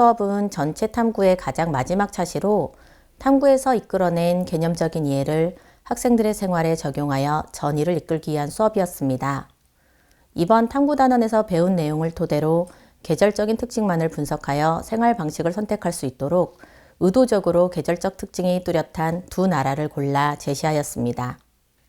수업은 전체 탐구의 가장 마지막 차시로 탐구에서 이끌어낸 개념적인 이해를 학생들의 생활에 적용하여 전의를 이끌기 위한 수업이었습니다. 이번 탐구 단원에서 배운 내용을 토대로 계절적인 특징만을 분석하여 생활 방식을 선택할 수 있도록 의도적으로 계절적 특징이 뚜렷한 두 나라를 골라 제시하였습니다.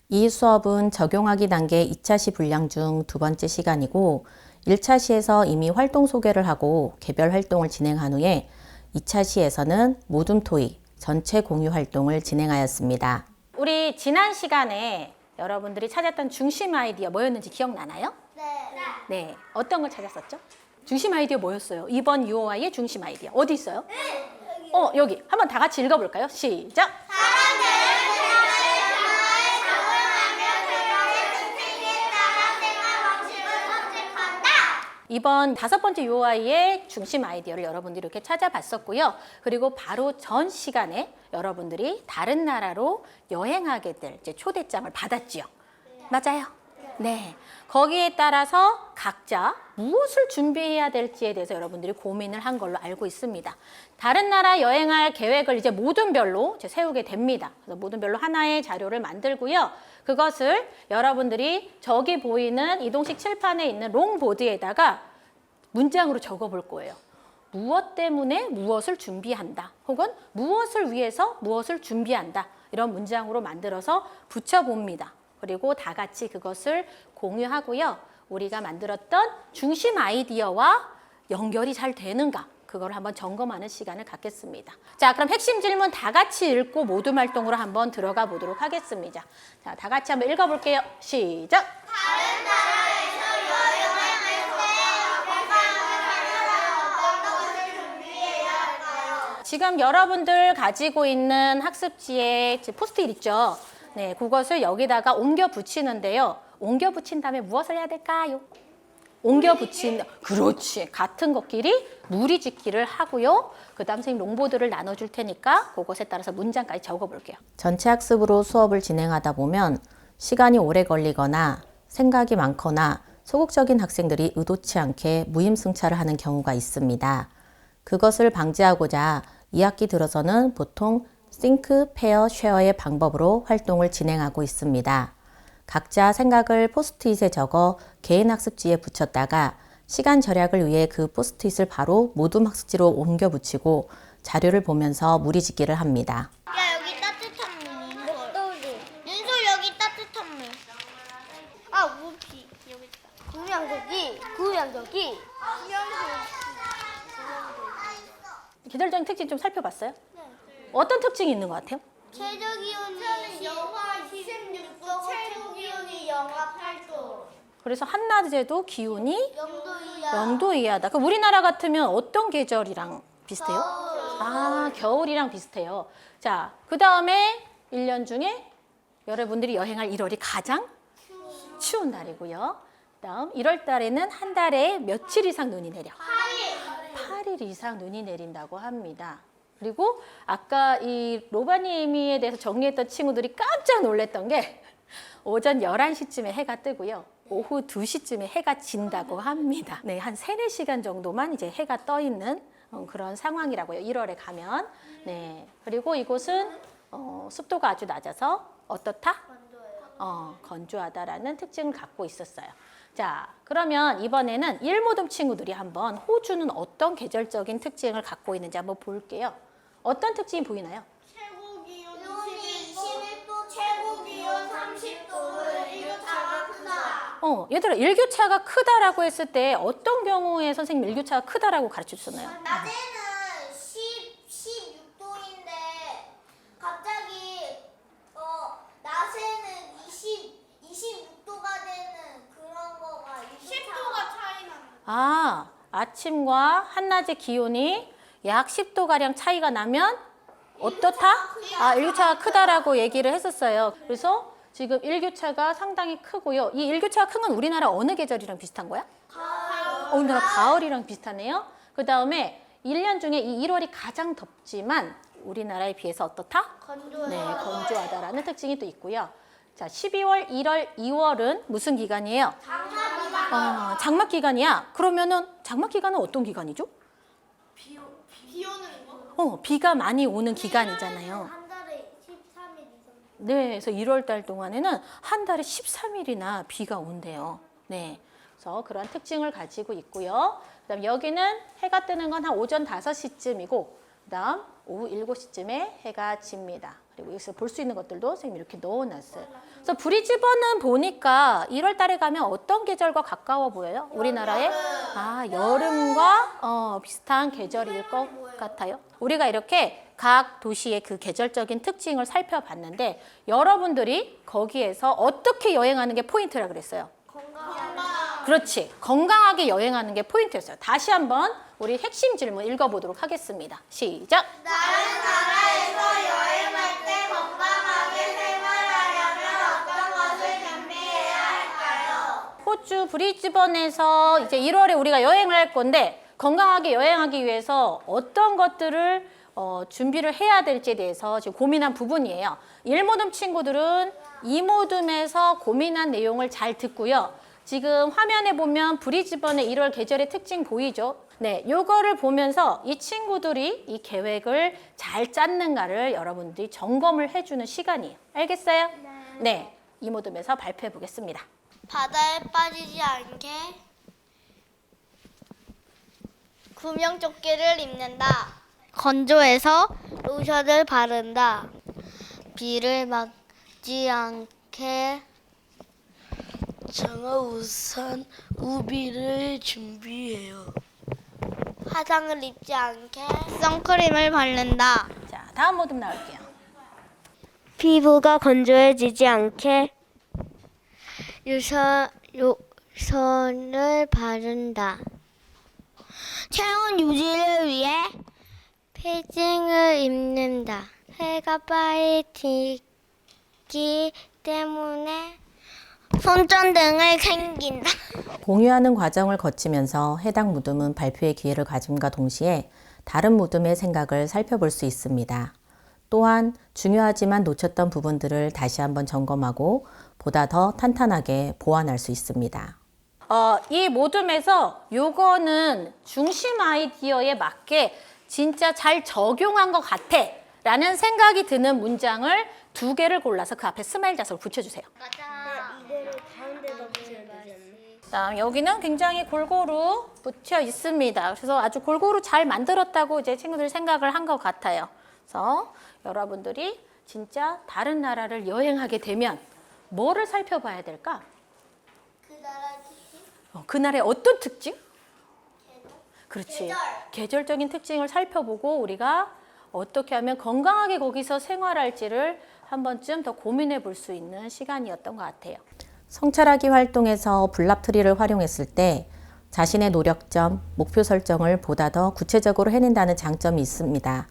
이 수업은 적용하기 단계 2차 시 분량 중 두 번째 시간이고 1차 시에서 이미 활동 소개를 하고 개별 활동을 진행한 후에 2차 시에서는 모둠 토의 전체 공유 활동을 진행하였습니다. 우리 지난 시간에 여러분들이 찾았던 중심 아이디어 뭐였는지 기억나나요? 네. 네. 어떤 걸 찾았었죠? 중심 아이디어 뭐였어요? 이번 UOI의 중심 아이디어. 어디 있어요? 어, 여기. 한번 다 같이 읽어볼까요? 시작! 이번 다섯 번째 UOI의 중심 아이디어를 여러분들이 이렇게 찾아봤었고요. 그리고 바로 전 시간에 여러분들이 다른 나라로 여행하게 될 이제 초대장을 받았지요. 맞아요. 네. 거기에 따라서 각자 무엇을 준비해야 될지에 대해서 여러분들이 고민을 한 걸로 알고 있습니다. 다른 나라 여행할 계획을 이제 모든 별로 이제 세우게 됩니다. 그래서 모든 별로 하나의 자료를 만들고요. 그것을 여러분들이 저기 보이는 이동식 칠판에 있는 롱보드에다가 문장으로 적어 볼 거예요. 무엇 때문에 무엇을 준비한다. 혹은 무엇을 위해서 무엇을 준비한다. 이런 문장으로 만들어서 붙여봅니다. 그리고 다 같이 그것을 공유하고요. 우리가 만들었던 중심 아이디어와 연결이 잘 되는가. 그걸 한번 점검하는 시간을 갖겠습니다. 자, 그럼 핵심 질문 다 같이 읽고 모둠 활동으로 한번 들어가 보도록 하겠습니다. 자, 다 같이 한번 읽어 볼게요. 시작! 지금 여러분들 가지고 있는 학습지에 포스트잇 있죠? 네, 그것을 여기다가 옮겨 붙이는데요. 옮겨 붙인 다음에 무엇을 해야 될까요? 옮겨 붙인, 그렇지. 같은 것끼리 무리 짓기를 하고요. 그 다음 선생님 롱보드를 나눠 줄 테니까 그것에 따라서 문장까지 적어 볼게요. 전체 학습으로 수업을 진행하다 보면 시간이 오래 걸리거나 생각이 많거나 소극적인 학생들이 의도치 않게 무임승차를 하는 경우가 있습니다. 그것을 방지하고자 2학기 들어서는 보통 싱크, 페어, 쉐어의 방법으로 활동을 진행하고 있습니다. 각자 생각을 포스트잇에 적어 개인 학습지에 붙였다가 시간 절약을 위해 그 포스트잇을 바로 모둠 학습지로 옮겨 붙이고 자료를 보면서 무리짓기를 합니다. 야 여기 따뜻한 물. 목도리. 윤솔 여기 따뜻한 물. 아 우피 여기 있다. 구명조기. 구명조기. 계절적인 특징 좀 살펴봤어요? 어떤 특징이 있는 것 같아요? 최저 기온이 영하 26도, 최고 기온이 영하 8도. 그래서 한낮에도 기온이 영도 이하. 0도 이하다. 그럼 우리나라 같으면 어떤 계절이랑 비슷해요? 아, 겨울이랑 비슷해요. 자, 그 다음에 1년 중에 여러분들이 여행할 1월이 가장 추운 날이고요. 다음 1월 달에는 한 달에 며칠 이상 눈이 내려? 8일 이상 눈이 내린다고 합니다. 그리고 아까 이 로바니미에 대해서 정리했던 친구들이 깜짝 놀랐던 게 오전 11시쯤에 해가 뜨고요. 오후 2시쯤에 해가 진다고 합니다. 네, 한 3, 4시간 정도만 이제 해가 떠 있는 어, 그런 상황이라고요. 1월에 가면. 네. 그리고 이곳은 어, 습도가 아주 낮아서 어떻다? 어, 건조하다라는 특징을 갖고 있었어요. 자, 그러면 이번에는 일모듬 친구들이 한번 호주는 어떤 계절적인 특징을 갖고 있는지 한번 볼게요. 어떤 특징이 보이나요? 최고 기온 21도, 최고 기온 30도를 일교차가 크다. 어, 얘들아, 일교차가 크다라고 했을 때 어떤 경우에 선생님 일교차가 크다라고 가르쳐 주셨나요? 낮에는 10, 16도인데 갑자기 어 낮에는 20, 26도가 되는 그런 거가 10도가 차이 나는 아, 아침과 한낮의 기온이 약 10도 가량 차이가 나면 어떻다? 아, 일교차가 크다라고 얘기를 했었어요. 그래서 지금 일교차가 상당히 크고요. 이 일교차가 큰 건 우리나라 어느 계절이랑 비슷한 거야? 어, 우리나라 가을이랑 비슷하네요. 그 다음에 1년 중에 이 1월이 가장 덥지만 우리나라에 비해서 어떻다? 건조해. 네, 건조하다라는 특징이 또 있고요. 자, 12월, 1월, 2월은 무슨 기간이에요? 아, 장막 기간이야. 그러면은 장막 기간은 어떤 기간이죠? 어, 비가 많이 오는 기간이잖아요. 한 달에 13일 이상. 네, 그래서 1월 달 동안에는 한 달에 13일이나 비가 온대요. 네. 그래서 그런 특징을 가지고 있고요. 그다음 여기는 해가 뜨는 건 한 오전 5시쯤이고 그다음 오후 7시쯤에 해가 집니다. 그리고 여기서 볼 수 있는 것들도 선생님이 이렇게 넣어 놨어요. 그래서 브리즈번은 보니까 1월 달에 가면 어떤 계절과 가까워 보여요? 우리나라의 아, 여름과 어, 비슷한 계절일 것 같아요. 우리가 이렇게 각 도시의 그 계절적인 특징을 살펴봤는데 여러분들이 거기에서 어떻게 여행하는 게 포인트라 그랬어요? 그렇지. 건강하게 여행하는 게 포인트였어요. 다시 한번 우리 핵심 질문 읽어보도록 하겠습니다. 시작. 다른 나라에서 여행할 때 건강하게 생활하려면 어떤 것을 준비해야 할까요? 호주 브리즈번에서 이제 1월에 우리가 여행을 할 건데 건강하게 여행하기 위해서 어떤 것들을 어, 준비를 해야 될지에 대해서 지금 고민한 부분이에요. 1모듬 친구들은 2모듬에서 고민한 내용을 잘 듣고요. 지금 화면에 보면 브리즈번의 1월 계절의 특징 보이죠? 네, 요거를 보면서 이 친구들이 이 계획을 잘 짰는가를 여러분들이 점검을 해주는 시간이에요. 알겠어요? 네, 2모듬에서 발표해 보겠습니다. 바다에 빠지지 않게 구명조끼를 입는다. 건조해서 로션을 바른다. 비를 막지 않게 장어 우산 우비를 준비해요. 화장을 입지 않게 선크림을 바른다. 자, 다음 모듬 나올게요. 피부가 건조해지지 않게 유선, 요선을 바른다. 체온 유지를 위해 패딩을 입는다. 해가 빨리 지기 때문에 손전등을 챙긴다. 공유하는 과정을 거치면서 해당 무덤은 발표의 기회를 가짐과 동시에 다른 무덤의 생각을 살펴볼 수 있습니다. 또한 중요하지만 놓쳤던 부분들을 다시 한번 점검하고 보다 더 탄탄하게 보완할 수 있습니다. 어, 이 모둠에서 요거는 중심 아이디어에 맞게 진짜 잘 적용한 것 같아 라는 생각이 드는 문장을 두 개를 골라서 그 앞에 스마일 자석을 붙여주세요. 다음 여기는 굉장히 골고루 붙여 있습니다. 그래서 아주 골고루 잘 만들었다고 이제 친구들이 생각을 한 것 같아요. 그래서 여러분들이 진짜 다른 나라를 여행하게 되면 뭐를 살펴봐야 될까? 어, 그 나라의 어떤 특징? 그렇지. 계절. 적인 특징을 살펴보고 우리가 어떻게 하면 건강하게 거기서 생활할지를 한 번쯤 더 고민해 볼 수 있는 시간이었던 것 같아요. 성찰하기 활동에서 불납트리를 활용했을 때 자신의 노력점, 목표 설정을 보다 더 구체적으로 해낸다는 장점이 있습니다.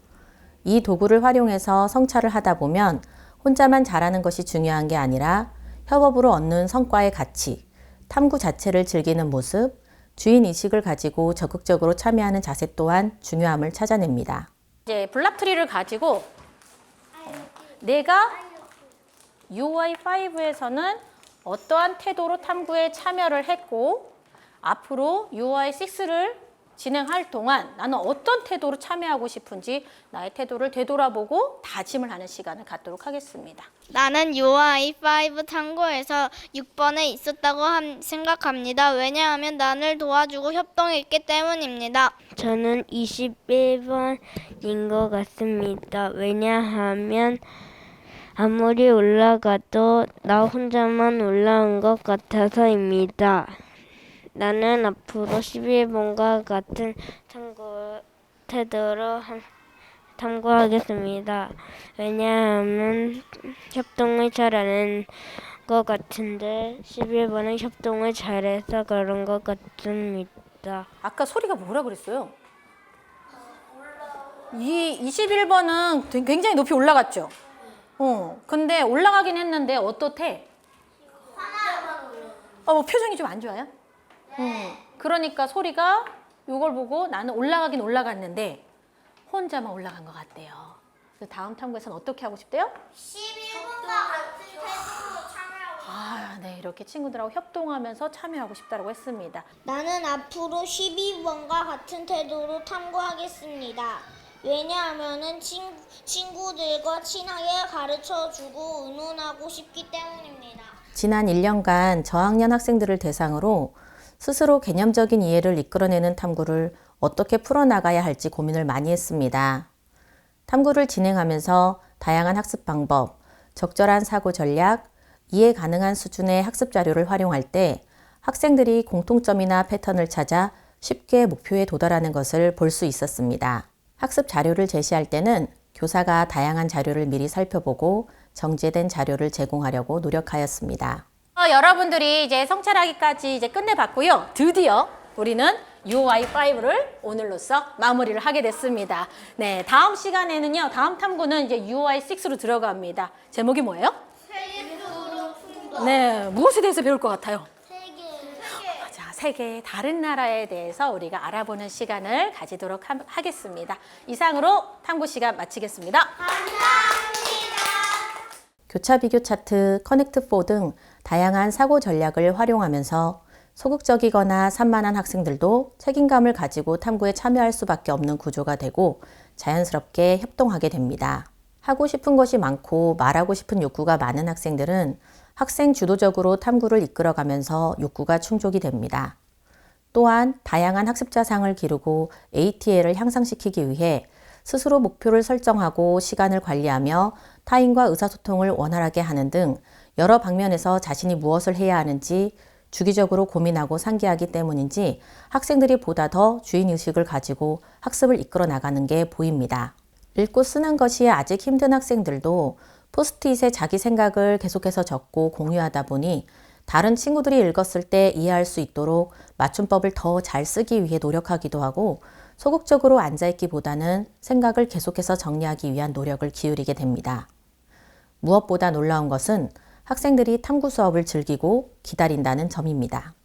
이 도구를 활용해서 성찰을 하다 보면 혼자만 잘하는 것이 중요한 게 아니라 협업으로 얻는 성과의 가치, 탐구 자체를 즐기는 모습, 주인 의식을 가지고 적극적으로 참여하는 자세 또한 중요함을 찾아냅니다. 이제 블랍트리를 가지고 내가 UI5에서는 어떠한 태도로 탐구에 참여를 했고 앞으로 UI6를 진행할 동안 나는 어떤 태도로 참여하고 싶은지 나의 태도를 되돌아보고 다짐을 하는 시간을 갖도록 하겠습니다. 나는 UI5 탐구에서 6번에 있었다고 함- 생각합니다. 왜냐하면 나를 도와주고 협동했기 때문입니다. 저는 21번인 것 같습니다. 왜냐하면 아무리 올라가도 나 혼자만 올라온 것 같아서입니다. 나는 앞으로 11번과 같은 탐구 태도로 한- 탐구하겠습니다. 왜냐하면 협동을 잘하는 것 같은데 11번은 협동을 잘해서 그런 것 같습니다. 아까 소리가 뭐라 그랬어요? 이 21번은 굉장히 높이 올라갔죠? 어, 근데 올라가긴 했는데 어떻대? 어, 뭐 표정이 좀 안 좋아요? 어, 그러니까 소리가 이걸 보고 나는 올라가긴 올라갔는데 혼자만 올라간 것 같대요. 그래서 다음 탐구에서는 어떻게 하고 싶대요? 11번과 같은 태도로 참여하고 아, 네, 이렇게 친구들하고 협동하면서 참여하고 싶다고 했습니다. 나는 앞으로 12번과 같은 태도로 탐구하겠습니다. 왜냐하면은 친, 친구들과 친하게 가르쳐 주고 의논하고 싶기 때문입니다. 지난 1년간 저학년 학생들을 대상으로 스스로 개념적인 이해를 이끌어내는 탐구를 어떻게 풀어나가야 할지 고민을 많이 했습니다. 탐구를 진행하면서 다양한 학습 방법, 적절한 사고 전략, 이해 가능한 수준의 학습 자료를 활용할 때 학생들이 공통점이나 패턴을 찾아 쉽게 목표에 도달하는 것을 볼 수 있었습니다. 학습 자료를 제시할 때는 교사가 다양한 자료를 미리 살펴보고 정제된 자료를 제공하려고 노력하였습니다. 어, 여러분들이 이제 성찰하기까지 이제 끝내봤고요. 드디어 우리는 UI5를 오늘로써 마무리를 하게 됐습니다. 네, 다음 시간에는요, 다음 탐구는 이제 UI6로 들어갑니다. 제목이 뭐예요? 네, 무엇에 대해서 배울 것 같아요? 자, 세계 다른 나라에 대해서 우리가 알아보는 시간을 가지도록 하, 하겠습니다. 이상으로 탐구 시간 마치겠습니다. 교차 비교 차트, 커넥트 4등 다양한 사고 전략을 활용하면서 소극적이거나 산만한 학생들도 책임감을 가지고 탐구에 참여할 수밖에 없는 구조가 되고 자연스럽게 협동하게 됩니다. 하고 싶은 것이 많고 말하고 싶은 욕구가 많은 학생들은 학생 주도적으로 탐구를 이끌어가면서 욕구가 충족이 됩니다. 또한 다양한 학습 자상을 기르고 ATL을 향상시키기 위해 스스로 목표를 설정하고 시간을 관리하며 타인과 의사소통을 원활하게 하는 등 여러 방면에서 자신이 무엇을 해야 하는지 주기적으로 고민하고 상기하기 때문인지 학생들이 보다 더 주인의식을 가지고 학습을 이끌어 나가는 게 보입니다. 읽고 쓰는 것이 아직 힘든 학생들도 포스트잇에 자기 생각을 계속해서 적고 공유하다 보니 다른 친구들이 읽었을 때 이해할 수 있도록 맞춤법을 더 잘 쓰기 위해 노력하기도 하고 소극적으로 앉아있기보다는 생각을 계속해서 정리하기 위한 노력을 기울이게 됩니다. 무엇보다 놀라운 것은 학생들이 탐구 수업을 즐기고 기다린다는 점입니다.